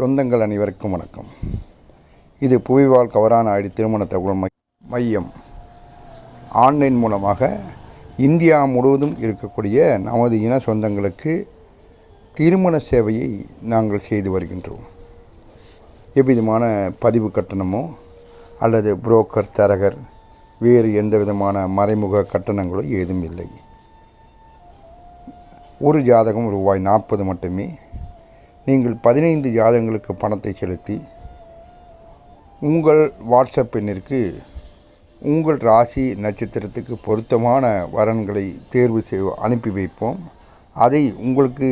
சொந்தங்கள் அனைவருக்கும் வணக்கம். இது புவிவாழ் கவரான ஆடி திருமண தகவல் மையம். ஆன்லைன் மூலமாக இந்தியா முழுவதும் இருக்கக்கூடிய நமது இன சொந்தங்களுக்கு திருமண சேவையை நாங்கள் செய்து வருகின்றோம். எவ்விதமான பதிவு கட்டணமோ அல்லது புரோக்கர் தரகர் வேறு எந்த விதமான மறைமுக கட்டணங்களோ ஏதும் இல்லை ஒரு ஜாதகம் ரூபாய் நாற்பது மட்டுமே நீங்கள் பதினைந்து ஜாதகங்களுக்கு பணத்தை செலுத்தி உங்கள் வாட்ஸ்அப் எண்ணிற்கு உங்கள் ராசி நட்சத்திரத்துக்கு பொருத்தமான வரன்களை தேர்வு செய் அனுப்பி வைப்போம். அதை உங்களுக்கு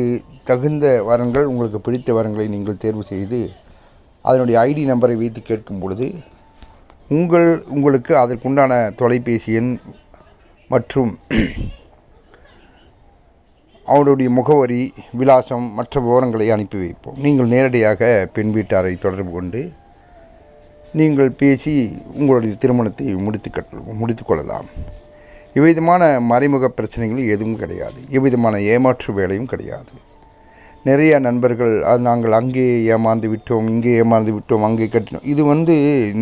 தகுந்த வரன்கள் உங்களுக்கு பிடித்த வரன்களை நீங்கள் தேர்வு செய்து அதனுடைய ஐடி நம்பரை வைத்து கேட்கும் பொழுது உங்கள் உங்களுக்கு அதற்குண்டான தொலைபேசி எண் மற்றும் அவருடைய முகவரி விலாசம் மற்ற விவரங்களை அனுப்பி வைப்போம். நீங்கள் நேரடியாக பெண் வீட்டாரை தொடர்பு கொண்டு நீங்கள் பேசி உங்களுடைய திருமணத்தை முடித்து கட்ட முடித்து கொள்ளலாம். இவ்விதமான மறைமுக பிரச்சனைகள் எதுவும் கிடையாது. எவ்விதமான ஏமாற்று வேலையும் கிடையாது. நிறைய நண்பர்கள் அது நாங்கள் அங்கே ஏமாந்து விட்டோம் இங்கே ஏமாந்து விட்டோம் அங்கே கட்டினோம். இது வந்து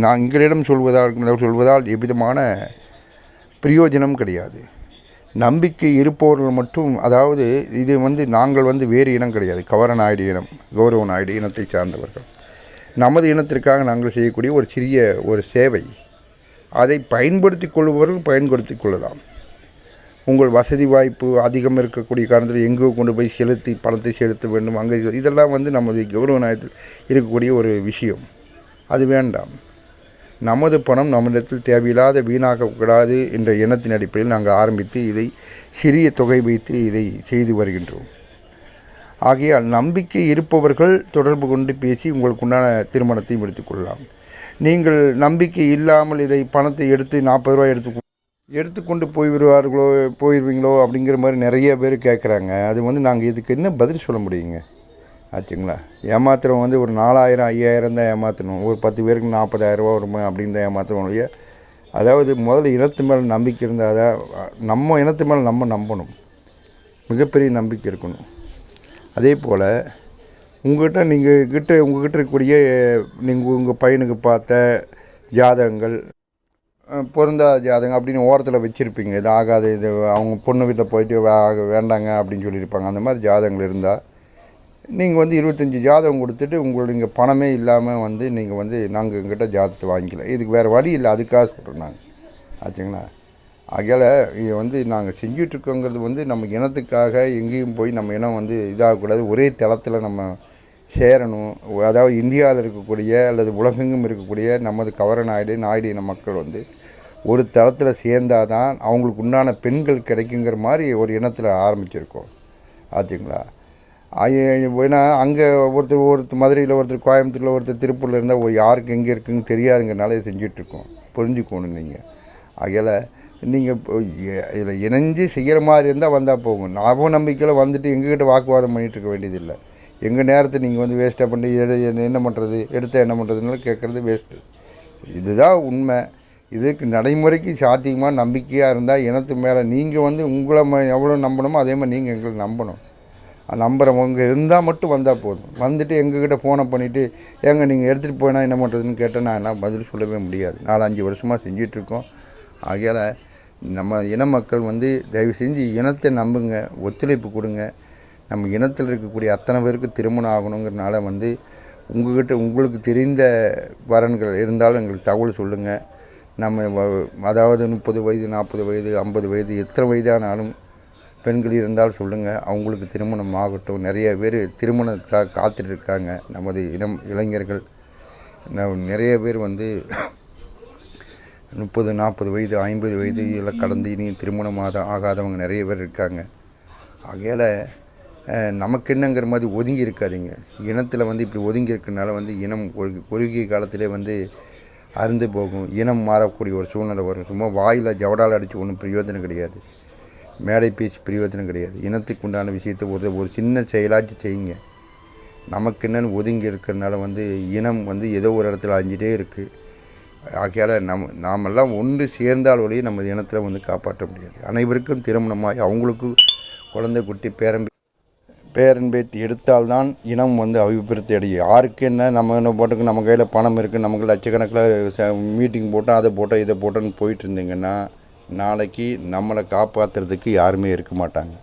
நான் எங்களிடம் சொல்வதால் சொல்வதால் எவ்விதமான பிரயோஜனம் கிடையாது. நம்பிக்கை இருப்பவர்கள் மட்டும் அதாவது இது வந்து நாங்கள் வந்து வேறு இனம் கிடையாது. கவர நாயுடு இனம் கௌரவ நாயுடு இனத்தை சார்ந்தவர்கள். நமது இனத்திற்காக நாங்கள் செய்யக்கூடிய ஒரு சிறிய ஒரு சேவை. அதை பயன்படுத்தி கொள்பவர்கள் பயன்படுத்தி கொள்ளலாம். உங்கள் வசதி வாய்ப்பு அதிகம் இருக்கக்கூடிய காரணத்தில் எங்கோ கொண்டு போய் செலுத்தி பணத்தை செலுத்த வேண்டும். அங்கே இதெல்லாம் வந்து நமது கௌரவ நாயத்தில் இருக்கக்கூடிய ஒரு விஷயம். அது வேண்டாம். நமது பணம் நம்மிடத்தில் தேவையில்லாத வீணாகக்கூடாது என்ற எண்ணத்தின் அடிப்படையில் நாங்கள் ஆரம்பித்து இதை சிறிய தொகை வைத்து இதை செய்து வருகின்றோம். ஆகையால் நம்பிக்கை இருப்பவர்கள் தொடர்பு கொண்டு பேசி உங்களுக்கு உண்டான திருமணத்தை எடுத்துக்கொள்ளலாம் நீங்கள் நம்பிக்கை இல்லாமல் இதை பணத்தை எடுத்து நாற்பது ரூபாய் எடுத்து எடுத்துக்கொண்டு போய்விடுவார்களோ போயிடுவீங்களோ அப்படிங்கிற மாதிரி நிறைய பேர் கேட்குறாங்க. அது வந்து நாங்கள் இதுக்கு என்ன பதில் சொல்ல முடியுங்க? ஆச்சுங்களா? ஏமாத்துறவங்க வந்து ஒரு நாலாயிரம் ஐயாயிரம் தான் ஏமாற்றணும் ஒரு பத்து பேருக்கு நாற்பதாயிரம் ரூபா வருமா அப்படின்னு தான் ஏமாற்றணும் அதாவது முதல்ல இனத்து மேலே நம்பிக்கை இருந்தால் தான் நம்ம இனத்து மேலே நம்ம நம்பணும். மிகப்பெரிய நம்பிக்கை இருக்கணும். அதே போல் உங்கள்கிட்ட நீங்கள் கிட்ட உங்கள்கிட்ட இருக்கக்கூடிய நீங்கள் உங்கள் பையனுக்கு பார்த்த ஜாதகங்கள் பொருந்தா ஜாதகம் அப்படின்னு ஓரத்தில் வச்சுருப்பீங்க. இது ஆகாது இது அவங்க பொண்ணு வீட்டில் போயிட்டு வே- வேண்டாங்க அப்படின்னு சொல்லியிருப்பாங்க. அந்த மாதிரி ஜாதகங்கள் இருந்தால் நீங்கள் வந்து இருபத்தஞ்சி ஜாதகம் கொடுத்துட்டு உங்களுக்கு இங்கே பணமே இல்லாமல் வந்து நீங்கள் வந்து நாங்கள் எங்கிட்ட ஜாதகத்தை வாங்கிக்கலாம் இதுக்கு வேறு வழி இல்லை. அதுக்காக சொல்கிறோம் நாங்கள் ஆச்சுங்களா? ஆகையால் இதை வந்து நாங்கள் செஞ்சிட்ருக்கோங்கிறது வந்து நம்ம இனத்துக்காக எங்கேயும் போய் நம்ம இனம் வந்து இதாகக்கூடாது. ஒரே தளத்தில் நம்ம சேரணும். அதாவது இந்தியாவில் இருக்கக்கூடிய அல்லது உலகெங்கும் இருக்கக்கூடிய நமது கவர நாயுடு நாயுடு இன மக்கள் வந்து ஒரு தளத்தில் சேர்ந்தாதான் தான் அவங்களுக்கு உண்டான பெண்கள் கிடைக்குங்கிற மாதிரி ஒரு இனத்தில் ஆரம்பிச்சிருக்கோம். ஆச்சுங்களா? ஏன்னா அங்கே ஒருத்தர் ஒருத்தர் மதுரையில் ஒருத்தர் கோயம்புத்தூரில் ஒருத்தர் திருப்பூரில் இருந்தால் யாருக்கு எங்கே இருக்குன்னு தெரியாதுங்கிறனால இதை செஞ்சிட்ருக்கோம். புரிஞ்சுக்கணும் நீங்கள் ஆகையால் நீங்கள் இதில் இணைஞ்சு செய்கிற மாதிரி இருந்தால் வந்தால் போகும் ஞாபக நம்பிக்கையில் வந்துட்டு எங்ககிட்ட வாக்குவாதம் பண்ணிகிட்டு இருக்க வேண்டியதில்லை. எங்கள் நேரத்தை நீங்கள் வந்து வேஸ்ட்டாக பண்ணி எடு என்ன- என்ன பண்ணுறது எடுத்தால் என்ன பண்ணுறதுனால கேட்குறது வேஸ்ட்டு இதுதான் உண்மை. இதுக்கு நடைமுறைக்கு சாத்தியமாக நம்பிக்கையாக இருந்தால் இனத்து மேலே நீங்கள் வந்து உங்களை ம எவ்வளோ நம்பணுமோ அதே மாதிரி நீங்கள் எங்களை நம்பணும். நம்புகிறவங்க இருந்தால் மட்டும் வந்தால் போதும். வந்துட்டு எங்ககிட்ட ஃபோனை பண்ணிவிட்டு ஏங்க நீங்கள் எடுத்துகிட்டு போனால் என்ன பண்ணுறதுன்னு கேட்டால் நான் என்ன பதில் சொல்லவே முடியாது. நாலஞ்சு வருஷமாக செஞ்சிட்ருக்கோம். ஆகையால் நம்ம இன மக்கள் வந்து தயவு செஞ்சு இனத்தை நம்புங்க ஒத்துழைப்பு கொடுங்க. நம்ம இனத்தில் இருக்கக்கூடிய அத்தனை பேருக்கு திருமணம் ஆகணுங்கிறனால வந்து உங்கள்கிட்ட உங்களுக்கு தெரிந்த வரன்கள் இருந்தாலும் எங்களுக்கு தகவல் சொல்லுங்கள் நம்ம வ- அதாவது முப்பது வயது நாற்பது வயது ஐம்பது வயது எத்தனை வயதானாலும் பெண்கள் இருந்தால் சொல்லுங்கள் அவங்களுக்கு திருமணம் ஆகட்டும். நிறைய பேர் திருமணத்துக்காக காத்துட்டு இருக்காங்க நமது இனம் இளைஞர்கள். நிறைய பேர் வந்து முப்பது நாற்பது வயது ஐம்பது வயது எல்லாம் கடந்து இனி திருமணம் ஆத ஆகாதவங்க நிறைய பேர் இருக்காங்க. ஆகையால் நமக்கு என்னங்கிற மாதிரி ஒதுங்கி இருக்காதிங்க. இனத்தில் வந்து இப்படி ஒதுங்கி இருக்கனால வந்து இனம் ஒரு குறுகிய காலத்திலே வந்து அருந்து போகும். இனம் மாறக்கூடிய ஒரு சூழ்நிலை வரும். சும்மா வாயில் ஜவடால் அடித்து ஒன்றும் பிரயோஜனம் கிடையாது. மேடை பேச்சு பிரயோஜனம் கிடையாது. இனத்துக்கு உண்டான விஷயத்தை ஒரு ஒரு சின்ன செயலாச்சு செய்யுங்க. நமக்கு என்னென்னு ஒதுங்கி இருக்கிறனால வந்து இனம் வந்து ஏதோ ஒரு இடத்துல அழிஞ்சிட்டே இருக்குது ஆகையால் நம் நாமெல்லாம் ஒன்று சேர்ந்தால் ஒழிய நமது இனத்தில் வந்து காப்பாற்ற முடியாது. அனைவருக்கும் திருமணமாகி அவங்களுக்கு குழந்தை குட்டி பேரம்பி பேரன்பேத்து எடுத்தால்தான் இனம் வந்து அபிவிருத்தி அடையும். யாருக்கு என்ன நம்ம என்ன போட்டுக்கு நம்ம கையில் பணம் இருக்குது நமக்கு லட்சக்கணக்கில் மீட்டிங் போட்டோம் அதை போட்டோம் இதை போட்டோன்னு போயிட்டு இருந்தீங்கன்னா நாளைக்கு நம்மளை காப்பாற்றுறதுக்கு யாருமே இருக்க மாட்டாங்க.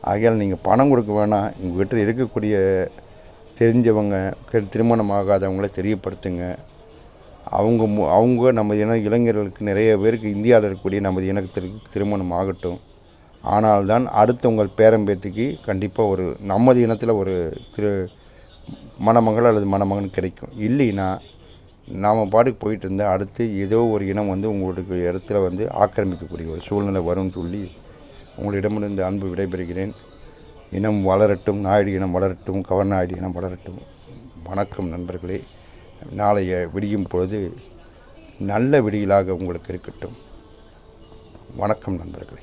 ஆகையால் நீங்கள் பணம் கொடுக்க வேணாம் உங்கள் வீட்டில் இருக்கக்கூடிய தெரிஞ்சவங்க திருமணம் ஆகாதவங்கள தெரியப்படுத்துங்க. அவங்க மு- அவங்க நமது இன இளைஞர்களுக்கு நிறைய பேருக்கு இந்தியாவில் இருக்கக்கூடிய நமது இனத்திற்கு திருமணம் ஆகட்டும். ஆனால்தான் அடுத்த உங்கள் பேரம்பேத்துக்கு கண்டிப்பாக ஒரு நமது இனத்தில் ஒரு திரு மணமகள் அல்லது மணமகன் கிடைக்கும். இல்லைன்னா நாம் பாட்டுக்கு போயிட்டு இருந்தேன் அடுத்து ஏதோ ஒரு இனம் வந்து உங்களுக்கு இடத்துல வந்து ஆக்கிரமிக்கக்கூடிய ஒரு சூழ்நிலை வரும்னு சொல்லி உங்களிடமிருந்து அன்பு விடைபெறுகிறேன். இனம் வளரட்டும் நாயுடு இனம் வளரட்டும் கவர்நாயுடு இனம் வளரட்டும். வணக்கம் நண்பர்களே. நாளைய விடியும் பொழுது நல்ல விடியலாக உங்களுக்கு இருக்கட்டும். வணக்கம் நண்பர்களே.